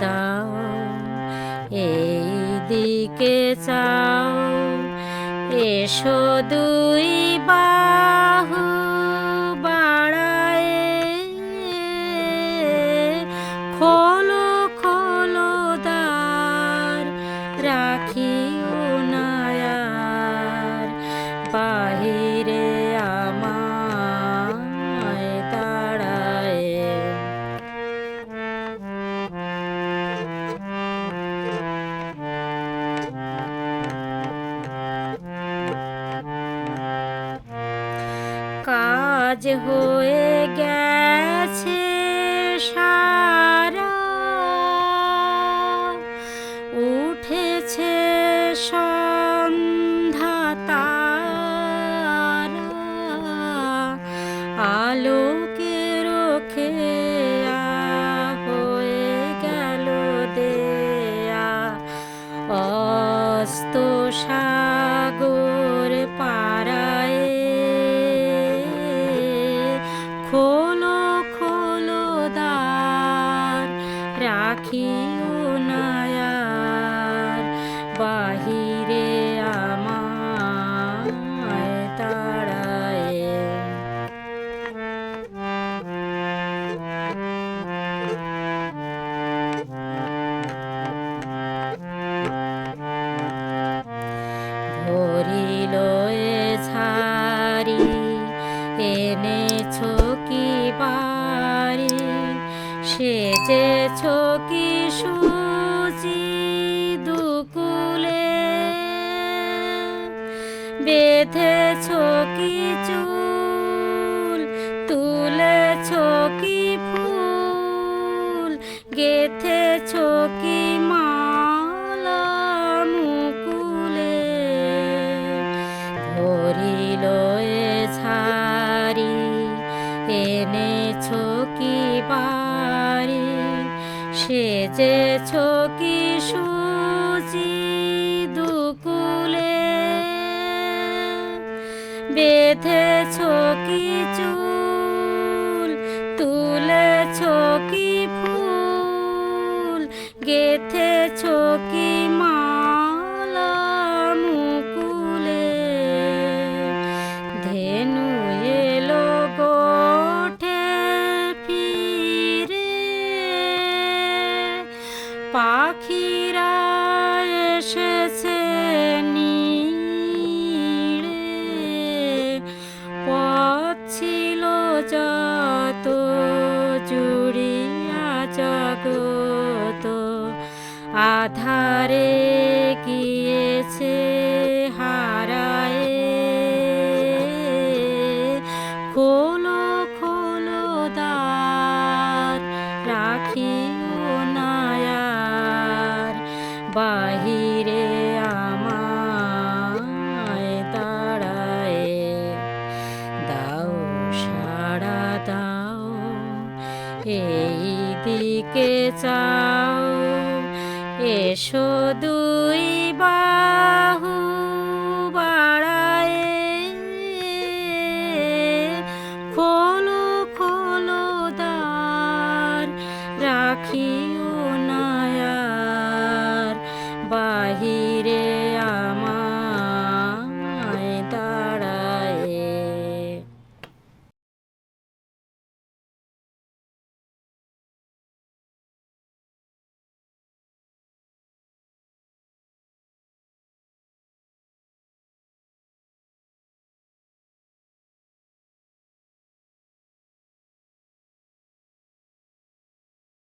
দাও এই দিকে চাও এসো দুই বাহু বাড়ায় খোলো খোলো দ্বার রাখিও কাজ হয়ে গেছে সারা। উঠেছে সন্ধ্যা তারা। আলোকে খোলো খোলো দ্বার রাখিও সেজেছ কি সুচি দুকুলে? বেঁধেছ কি চুল? তুলেছ কি ফুল? গেথেছ কি মালা মুকুলে? ধরিল এ ঝাড়ি, এনেছ কি বাড়ি সেজেছ কি সুচি দুকুলে। বেঁধেছ কি চুল তুলেছ কি ফুল গেথেছ কি মালা মুকুলে। ধেনু জুড়িয়া জগত আধারে গিয়েছে হারায়। খোলো খোলো দ্বার রাখিও নায়ার বাহিরে চাও। এসো দুই বাহু বাড়ায়। খোলো রাখিও নায়ার। বাহিরে